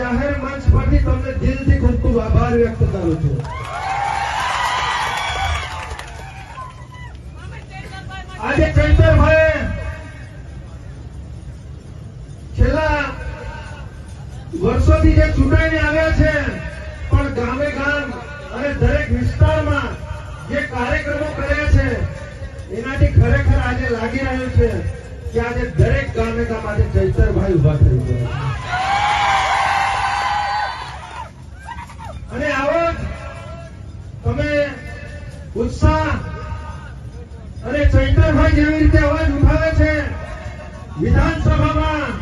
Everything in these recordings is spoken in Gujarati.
જાહેર મંચ પરથી તમને દિલથી ખૂબ ખૂબ આભાર વ્યક્ત કરું છું. આજે ચૈતરભાઈ છેલ્લા વર્ષોથી જે ચૂંટાઈને આવ્યા છે, પણ ગામે ગામ અને દરેક વિસ્તારમાં જે કાર્યક્રમો કર્યા છે, એનાથી ખરેખર આજે લાગી રહ્યું છે કે આજે દરેક ગામે ગામ આજે ચૈતરભાઈ ઊભા થઈ ગયા છે. અને ચૈતરભાઈ જેવી રીતે અવાજ ઉઠાવે છે, વિધાનસભામાં,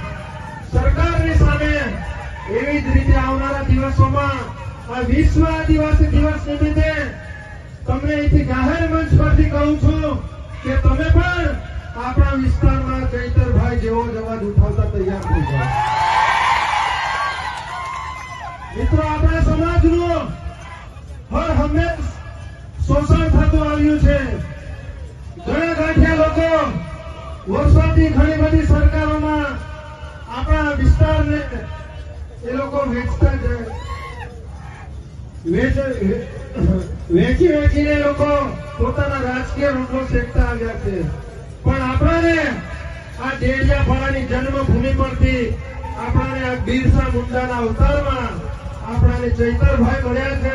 સરકારની સામે, એવી જ રીતે આવનારા દિવસોમાં, આ વિશ્વ આદિવાસી દિવસ નિમિત્તે તમને અહીંથી જાહેર મંચ પરથી કહું છું કે તમે પણ આપણા વિસ્તારમાં ચૈતરભાઈ જેવો જ અવાજ ઉઠાવતા તૈયાર થઈ જાઓ. મિત્રો, આપણા સમાજનું હર હંમેશ શોષણ આવ્યું છે. ઘણા ગાંઠિયા લોકો વર્ષોથી ઘણી બધી સરકારોમાં આપણા વિસ્તારને એ લોકો વેચતા જાય વેચી વેચીને લોકો પોતાના રાજકીય રોટલો શેકતા આવ્યા છે. પણ આપણાને આ ડેડિયાપાડાની જન્મભૂમિ પરથી આપણાને આ બિરસા મુંડાના અવતારમાં આપણાને ચૈતરભાઈ મળ્યા છે.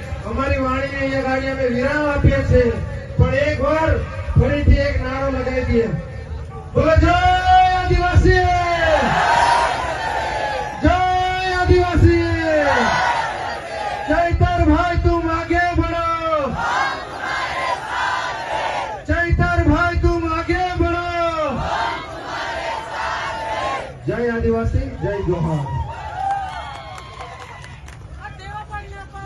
અમારી વાણીને અહીંયા ગાડી અમે વિરામ આપીએ છીએ. પણ એક વાર ફરીથી એક નારો લગાવી દઈએ. બોલો, જય આદિવાસી! ચૈતર ભાઈ, તું માગે ભણો ચૈતર ભાઈ, તું માગે ભણો જય આદિવાસી, જય જોહાર